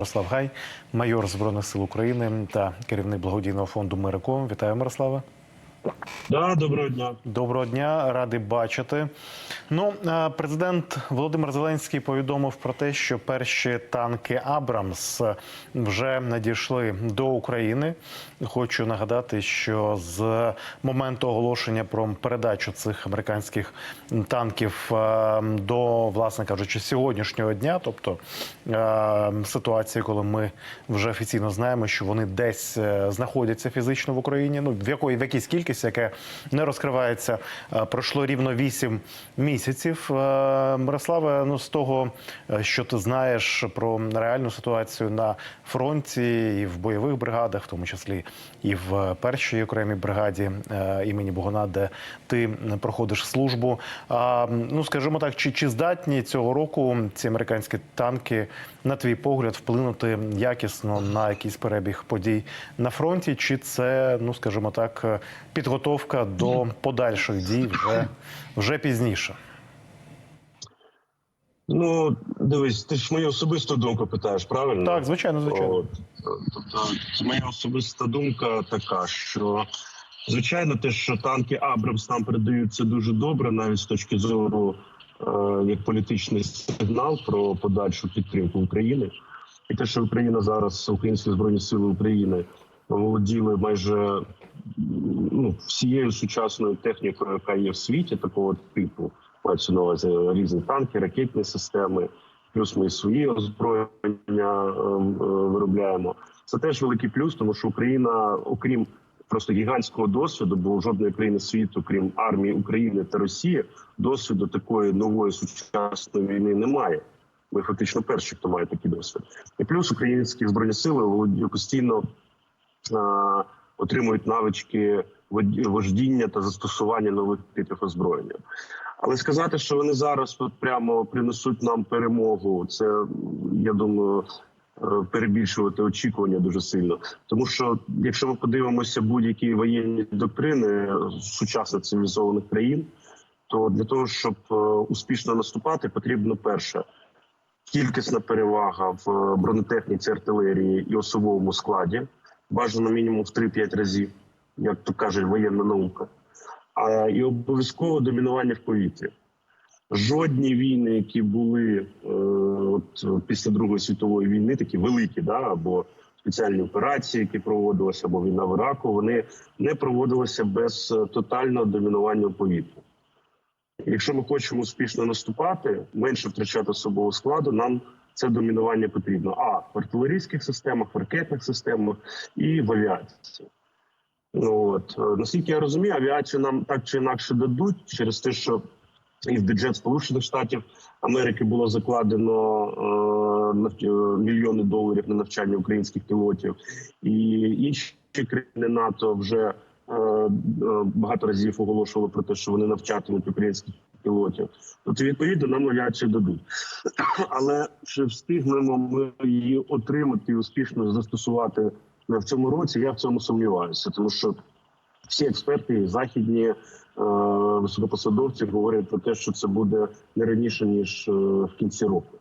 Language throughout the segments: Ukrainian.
Мирослав Гай, майор Збройних сил України та керівник благодійного фонду Мириком. Вітаю, Мирославе. Да, доброго дня. Доброго дня, радий бачити. Ну, е, президент Володимир Зеленський повідомив про те, що перші танки Абрамс вже надійшли до України. Хочу нагадати, що з моменту оголошення про передачу цих американських танків е, до, власне кажучи, сьогоднішнього дня, тобто е, ситуації, коли ми вже офіційно знаємо, що вони десь знаходяться фізично в Україні. Ну в якої в якійсь кількості, яке не розкривається, е, пройшло рівно 8 місяців. Е, Мирославе, ну з того, е, що ти знаєш про реальну ситуацію на фронті і в бойових бригадах, в тому числі і в першій окремій бригаді імені Богуна, де ти проходиш службу. Ну скажімо так, чи, чи здатні цього року ці американські танки, на твій погляд, вплинути якісно на якийсь перебіг подій на фронті? Чи це, ну скажімо так, підготовка до подальших дій вже, вже пізніше? Ну, дивись, ти ж мою особисту думку питаєш, правильно? Так, звичайно, звичайно. От. Тобто, моя особиста думка така, що звичайно, те, що танки Абрамс нам передають, це дуже добре, навіть з точки зору е, як політичний сигнал про подальшу підтримку України. І те, що Україна зараз, українські збройні сили України, володіли майже ну, всією сучасною технікою, яка є в світі, такого типу, мається на увазі різні танки, ракетні системи, плюс ми свої озброєння е, е, виробляємо. Це теж великий плюс, тому що Україна, окрім просто гігантського досвіду, бо жодної країни світу, крім армії України та Росії, досвіду такої нової сучасної війни немає. Ми фактично перші, хто має такий досвід, і плюс українські збройні сили постійно а, отримують навички вождіння та застосування нових типів озброєння. Але сказати, що вони зараз от прямо принесуть нам перемогу, це я думаю. е, Перебільшувати очікування дуже сильно, тому що якщо ми подивимося будь-які воєнні доктрини сучасних цивілізованих країн, то для того, щоб е, успішно наступати, потрібно перше кількісна перевага в бронетехніці, артилерії і особовому складі, бажано мінімум в 3-5 разів, як то каже воєнна наука, а і обов'язково домінування в повітрі. Жодні війни, які були е, от після Другої світової війни, такі великі, да або спеціальні операції, які проводилися, або війна в Іраку, вони не проводилися без е, тотального домінування в повітрі. Якщо ми хочемо успішно наступати, менше втрачати особового складу, нам це домінування потрібно. А в артилерійських системах, в ракетних системах і в авіації. Ну, от е, наскільки я розумію, авіацію нам так чи інакше дадуть через те, що і в бюджет Сполучених Штатів Америки було закладено е, е, мільйони доларів на навчання українських пілотів, і інші країни НАТО вже е, е, багато разів оголошували про те, що вони навчатимуть українських пілотів. Тобто, відповідно, нам авіацію дадуть. Але чи встигнемо ми її отримати і успішно застосувати в цьому році? Я в цьому сумніваюся, тому що всі експерти західні е, високопосадовці говорять про те, що це буде не раніше ніж е, в кінці року,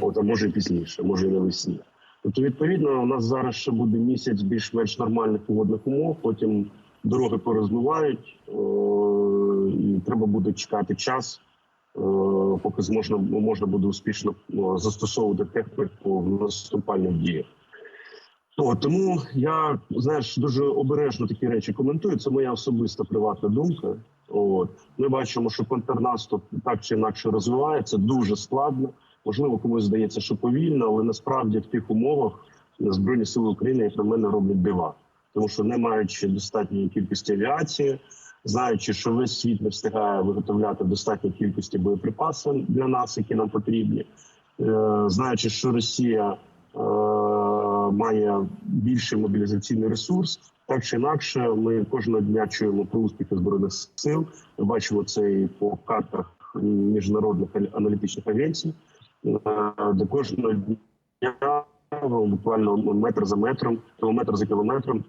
от а може і пізніше, може і навесні. Тобто, відповідно, у нас зараз ще буде місяць більш-менш нормальних погодних умов. Потім дороги порозмивають, е, і треба буде чекати час, е, поки зможна можна буде успішно е, застосовувати техніку в наступальних діях. О, тому я знаєш дуже обережно такі речі коментую. Це моя особиста приватна думка. От ми бачимо, що контрнаступ так чи інакше розвивається дуже складно. Можливо, комусь здається, що повільно, але насправді в тих умовах збройні сили України, як на мене, роблять дива, тому що не маючи достатньої кількості авіації, знаючи, що весь світ не встигає виготовляти достатньої кількості боєприпасів для нас, які нам потрібні, е, знаючи, що Росія е, має більший мобілізаційний ресурс. Так чи інакше, ми кожного дня чуємо про успіхи збройних сил. Бачимо це і по картах міжнародних аналітичних агенцій, е, де кожного дня буквально метр за метром, кілометр за кілометром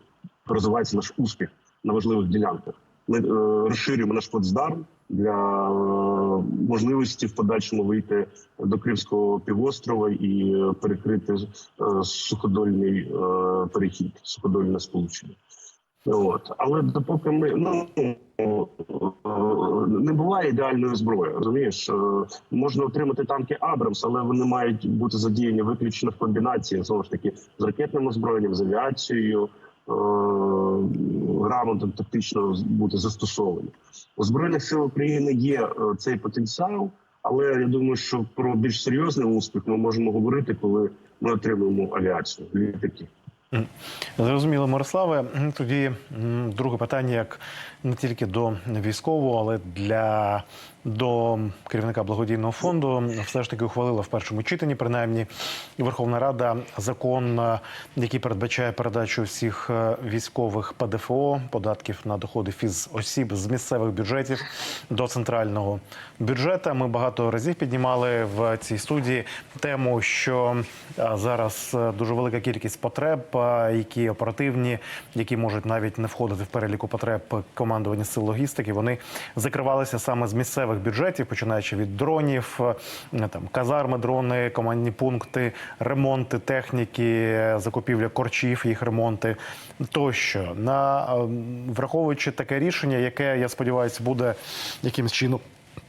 розвивається наш успіх на важливих ділянках. Ми е, розширюємо наш плацдарм, для е, можливості в подальшому вийти до Кримського півострова і е, перекрити суходольний перехід, суходольне сполучення. От але допоки ми ну не буває ідеальної зброї, розумієш, можна отримати танки Абрамс, але вони мають бути задіяні виключно в комбінації знову ж таки з ракетним озброєнням, з авіацією. Е, Грамотно тактично бути застосовані у збройних сил України є е, цей потенціал, але я думаю, що про більш серйозний успіх ми можемо говорити, коли ми отримуємо авіацію літаки. Зрозуміло, Мирославе. Тоді друге питання, як не тільки до військового, але для до керівника благодійного фонду все ж таки ухвалила в першому читанні, принаймні і Верховна Рада закон, е, який передбачає передачу всіх е, військових ПДФО, податків на доходи фізосіб з місцевих бюджетів до центрального бюджету. Ми багато разів піднімали в цій студії тему, що е, зараз дуже велика кількість потреб, які оперативні, які можуть навіть не входити в переліку потреб командування сил логістики. Вони закривалися саме з місцевих бюджетів, починаючи від дронів, е, там казарми, дрони, командні пункти, ремонти техніки, закупівля корчів, їх ремонти тощо. На е, враховуючи таке рішення, яке я сподіваюся буде якимось чином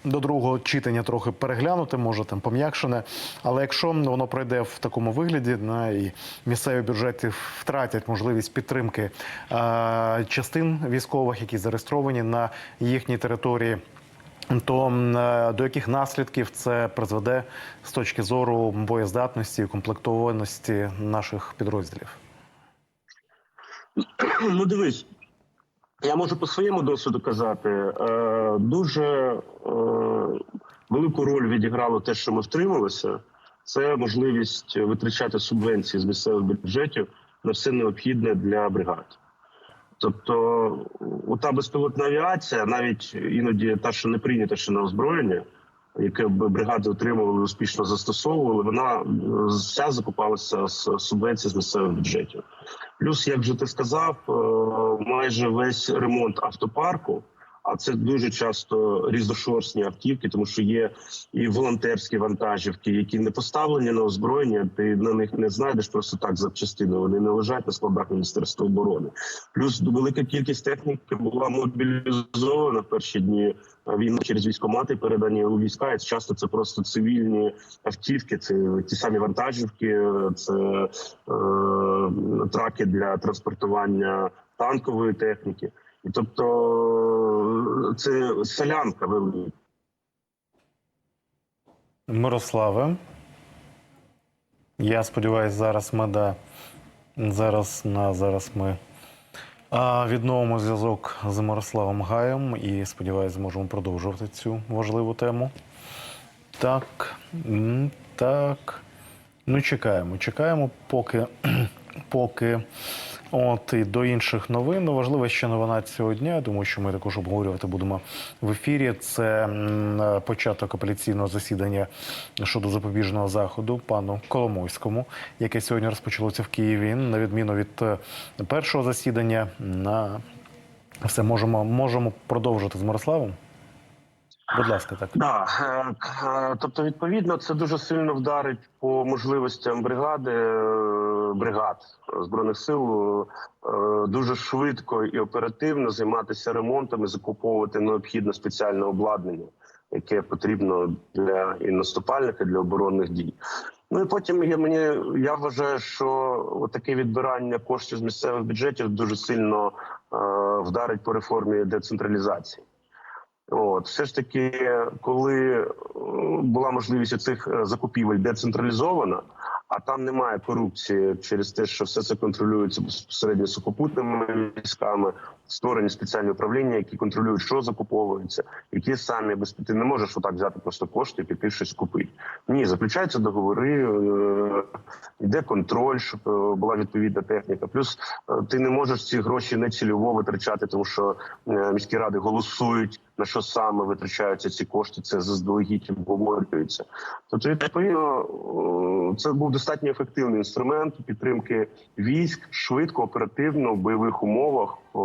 до другого читання трохи переглянути, може там пом'якшене. Але якщо воно пройде в такому вигляді, на і місцеві бюджети втратять можливість підтримки е, частин військових, які зареєстровані на їхній території. То е, до яких наслідків це призведе з точки зору боєздатності і комплектованості наших підрозділів? Ну, дивись, я можу по своєму досвіду казати. Е, дуже е, велику роль відіграло те, що ми втрималися. Це можливість витрачати субвенції з місцевих бюджетів на все необхідне для бригад. Тобто, ота безпілотна авіація, навіть іноді та, що не прийнята ще на озброєння, яке бригади отримували, успішно застосовували, вона е, вся закупалася з субвенцій з місцевих бюджетів. Плюс, як вже ти сказав, е, майже весь ремонт автопарку, а це дуже часто різношорстні автівки, тому що є і волонтерські вантажівки, які не поставлені на озброєння. Ти на них не знайдеш просто так запчастини. Вони не лежать на складах міністерства оборони. Плюс велика кількість техніки була мобілізована в перші дні війни через військомати, передані у війська. І часто це просто цивільні автівки, це ті самі вантажівки, це е, траки для транспортування танкової техніки. І тобто це селянка велика. Мирославе. Я сподіваюся, зараз ми да, зараз, на, зараз ми відновимо зв'язок з Мирославом Гаєм і сподіваюся, зможемо продовжувати цю важливу тему. Так, так. Ну, чекаємо, чекаємо, поки, поки от і до інших новин. Ну, важлива ще новина цього дня. Думаю, що ми також обговорювати будемо в ефірі. Це початок апеляційного засідання щодо запобіжного заходу пану Коломойському, яке сьогодні розпочалося в Києві. На відміну від е, першого засідання, на все можемо, можемо продовжити з Мирославом. Будь ласка, так. Да, е, к- е, тобто, відповідно, це дуже сильно вдарить по можливостям бригади е, бригад збройних сил е, дуже швидко і оперативно займатися ремонтом і закуповувати необхідне спеціальне обладнання, яке потрібно для і наступальних, і для оборонних дій. Ну і потім я мені я вважаю, що таке відбирання коштів з місцевих бюджетів дуже сильно е, вдарить по реформі децентралізації. От все ж таки, коли е, була можливість цих закупівель децентралізована, а там немає корупції через те, що все це контролюється безпосередньо сухопутними військами, створені спеціальні управління, які контролюють, що закуповується, які самі без ти не можеш отак взяти просто кошти і піти щось купити. Ні, заключаються договори, е, йде контроль, щоб е, була відповідна техніка. Плюс е, ти не можеш ці гроші не цільово витрачати, тому що міські ради голосують на що саме витрачаються ці кошти. Це заздалегідь обговорюється. Тобто, відповідно, е, це був достатньо ефективний інструмент підтримки військ швидко, оперативно в бойових умовах, е,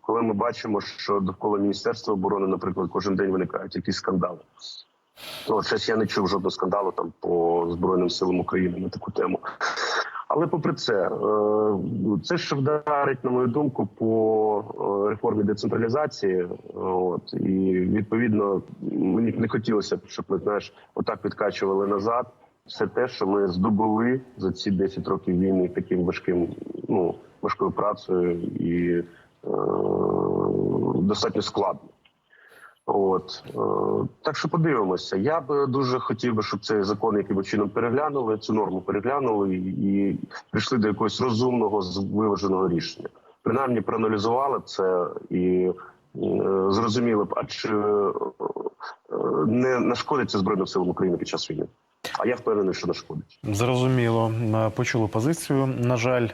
коли ми бачимо, що довкола міністерства оборони, наприклад, кожен день виникають якісь скандали. Ну, щось я не чув жодного скандалу там по збройним силам України на таку тему. Але попри це, е, це ще вдарить, на мою думку, по е, реформі децентралізації. От і відповідно мені б не хотілося б, щоб ми знаєш, отак відкачували назад. Все те, що ми здобули за ці 10 років війни таким важким, ну важкою працею і е, достатньо складно. От е, так що подивимося. Я б дуже хотів би, щоб цей закон яким чином переглянули, цю норму переглянули і, прийшли до якогось розумного виваженого рішення. Принаймні проаналізували це і зрозуміли б, а чи е, не нашкодиться збройним силам України під час війни. А я впевнений, що нашкодить. Зрозуміло, Е, почули позицію. На жаль,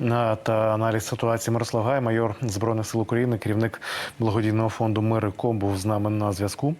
е, та аналіз ситуації Мирослав Гай, майор збройних сил України, керівник благодійного фонду Мир і Ком» був з нами на зв'язку.